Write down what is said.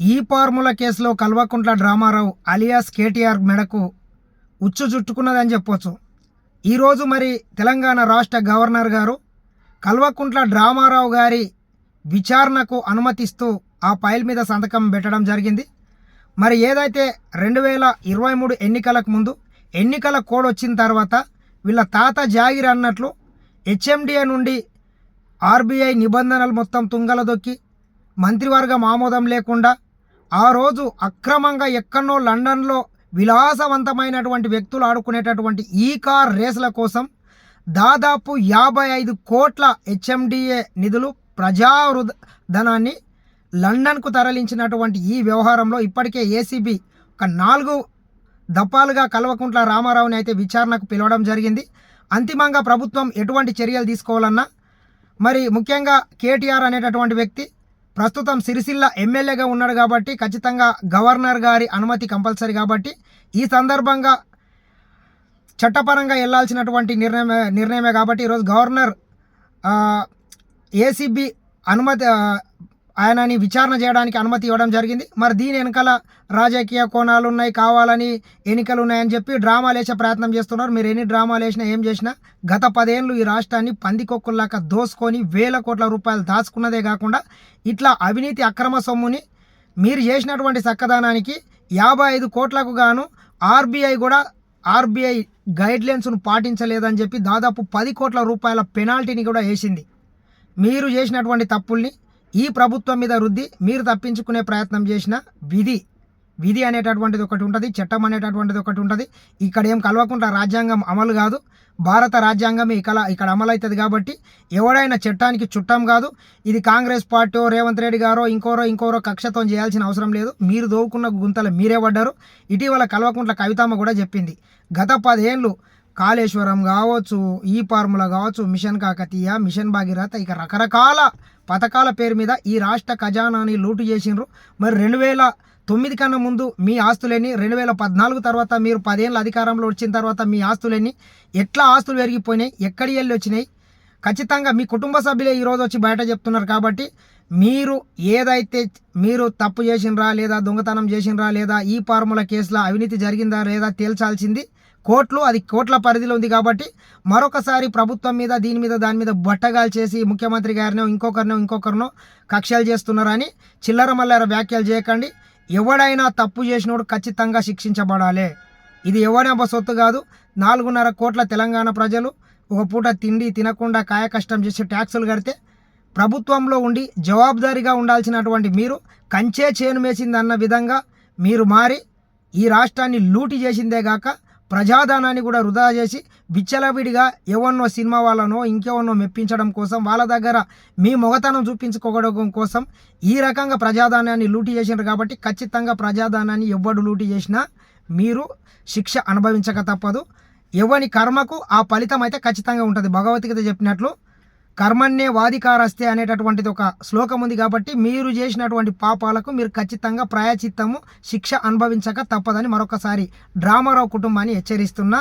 ఈ ఫార్ముల కేసులో కల్వకుంట్ల డ్రామారావు అలియాస్ కేటీఆర్ మెడకు ఉచ్చు చుట్టుకున్నదని చెప్పొచ్చు. ఈరోజు మరి తెలంగాణ రాష్ట్ర గవర్నర్ గారు కల్వకుంట్ల డ్రామారావు గారి విచారణకు అనుమతిస్తూ ఆ ఫైల్ మీద సంతకం పెట్టడం జరిగింది. మరి ఏదైతే రెండు వేల ఇరవై మూడు ఎన్నికలకు ముందు ఎన్నికల కోడ్ వచ్చిన తర్వాత వీళ్ళ తాత జాగిర్ అన్నట్లు హెచ్ఎండిఏ నుండి ఆర్బీఐ నిబంధనలు మొత్తం తుంగల దొక్కి మంత్రివర్గం ఆమోదం లేకుండా ఆ రోజు అక్రమంగా ఎక్కడో లండన్లో విలాసవంతమైనటువంటి వ్యక్తులు ఆడుకునేటటువంటి ఈ కార్ రేసుల కోసం దాదాపు యాభై ఐదు కోట్ల హెచ్ఎండిఏ నిధులు ప్రజావృ ధనాన్ని లండన్కు తరలించినటువంటి ఈ వ్యవహారంలో ఇప్పటికే ఏసీబీ ఒక నాలుగు దప్పాలుగా కల్వకుంట్ల రామారావుని అయితే విచారణకు పిలవడం జరిగింది. అంతిమంగా ప్రభుత్వం ఎటువంటి చర్యలు తీసుకోవాలన్నా మరి ముఖ్యంగా కేటీఆర్ అనేటటువంటి వ్యక్తి ప్రస్తుతం సిరిసిల్ల ఎమ్మెల్యేగా ఉన్నాడు కాబట్టి ఖచ్చితంగా గవర్నర్ గారి అనుమతి కంపల్సరీ కాబట్టి ఈ సందర్భంగా చట్టపరంగా వెళ్ళాల్సినటువంటి నిర్ణయమే నిర్ణయమే కాబట్టి ఈరోజు గవర్నర్ ఏసీబీ అనుమతి ఆయనని విచారణ చేయడానికి అనుమతి ఇవ్వడం జరిగింది. మరి దీని వెనకాల రాజకీయ కోణాలు ఉన్నాయి కావాలని ఎన్నికలు ఉన్నాయని చెప్పి డ్రామాలు వేసే ప్రయత్నం చేస్తున్నారు. మీరు ఎన్ని డ్రామాలు వేసినా ఏం చేసినా గత పదేళ్ళు ఈ రాష్ట్రాన్ని పందికొక్కుల్లాక దోసుకొని వేల కోట్ల రూపాయలు దాచుకున్నదే కాకుండా ఇట్లా అవినీతి అక్రమ సొమ్ముని మీరు చేసినటువంటి చక్కదానానికి యాభై ఐదు కోట్లకు గాను ఆర్బీఐ కూడా ఆర్బీఐ గైడ్లైన్స్ను పాటించలేదని చెప్పి దాదాపు పది కోట్ల రూపాయల పెనాల్టీని కూడా వేసింది. మీరు చేసినటువంటి తప్పుల్ని ఈ ప్రభుత్వం మీద రుద్ది మీరు తప్పించుకునే ప్రయత్నం చేసిన విధి విధి అనేటటువంటిది ఒకటి ఉంటుంది చట్టం అనేటటువంటిది ఒకటి ఉంటుంది. ఇక్కడ ఏం కలవకుండా రాజ్యాంగం అమలు కాదు. భారత రాజ్యాంగం ఇక్కడ ఇక్కడ అమలు అవుతుంది కాబట్టి ఎవడైనా చట్టానికి చుట్టం కాదు. ఇది కాంగ్రెస్ పార్టీ రేవంత్ రెడ్డి గారో ఇంకోరో ఇంకోరో కక్షతో చేయాల్సిన అవసరం లేదు. మీరు దోవుకున్న గుంతలు మీరే పడ్డారు. ఇటీవల కల్వకుంట్ల కవితమ్మ కూడా చెప్పింది. గత పదేళ్ళు కాళేశ్వరం కావచ్చు ఈ ఫార్ములా కావచ్చు మిషన్ కాకతీయ మిషన్ భాగీరథ ఇక రకరకాల పథకాల పేరు మీద ఈ రాష్ట్ర ఖజానాని లూటు చేసిండ్రు. మరి రెండు వేల తొమ్మిది కన్నా ముందు మీ ఆస్తులని రెండు వేల పద్నాలుగు తర్వాత మీరు పదేళ్ళ అధికారంలో వచ్చిన తర్వాత మీ ఆస్తులని ఎట్లా ఆస్తులు పెరిగిపోయినాయి ఎక్కడి వెళ్ళి వచ్చినాయి? ఖచ్చితంగా మీ కుటుంబ సభ్యులే ఈరోజు వచ్చి బయట చెప్తున్నారు కాబట్టి మీరు ఏదైతే మీరు తప్పు చేసినరా లేదా దొంగతనం చేసినరా లేదా ఈ ఫార్ములా కేసులో అవినీతి జరిగిందా లేదా తేల్చాల్సింది కోట్లు అది కోట్ల పరిధిలో ఉంది కాబట్టి మరొకసారి ప్రభుత్వం మీద దీని మీద దాని మీద బట్టగాలు చేసి ముఖ్యమంత్రి గారినో ఇంకొకరినో ఇంకొకరినో కక్షలు చేస్తున్నారని చిల్లర మల్లర వ్యాఖ్యలు చేయకండి. ఎవడైనా తప్పు చేసినోడు ఖచ్చితంగా శిక్షించబడాలి. ఇది ఎవడబ్బ సొత్తు కాదు. నాలుగున్నర కోట్ల తెలంగాణ ప్రజలు ఒక పూట తిండి తినకుండా కాయకష్టం చేసి ట్యాక్సులు కడితే ప్రభుత్వంలో ఉండి జవాబుదారీగా ఉండాల్సినటువంటి మీరు కంచే చేను మేసిందన్న విధంగా మీరు మారి ఈ రాష్ట్రాన్ని లూటి చేసిందే గాక ప్రజాధనాన్ని కూడా వృధా చేసి విచ్చలవిడిగా ఎవరినో సినిమా వాళ్ళనో ఇంకెవరినో మెప్పించడం కోసం వాళ్ళ దగ్గర మీ మొగతనం చూపించుకోవడం కోసం ఈ రకంగా ప్రజాధనాన్ని లూటీ చేసినారు కాబట్టి ఖచ్చితంగా ప్రజాధనాన్ని ఎవ్వడు లూటి చేసినా మీరు శిక్ష అనుభవించక తప్పదు. ఎవని కర్మకు ఆ ఫలితం అయితే ఖచ్చితంగా ఉంటుంది. భగవద్గీత చెప్పినట్లు కర్మన్నే వాదికారస్తే అనేటటువంటిది ఒక శ్లోకం ఉంది కాబట్టి మీరు చేసినటువంటి పాపాలకు మీరు ఖచ్చితంగా ప్రాయచిత్తము శిక్ష అనుభవించక తప్పదని మరొకసారి డ్రామారావు కుటుంబాన్ని హెచ్చరిస్తున్నా.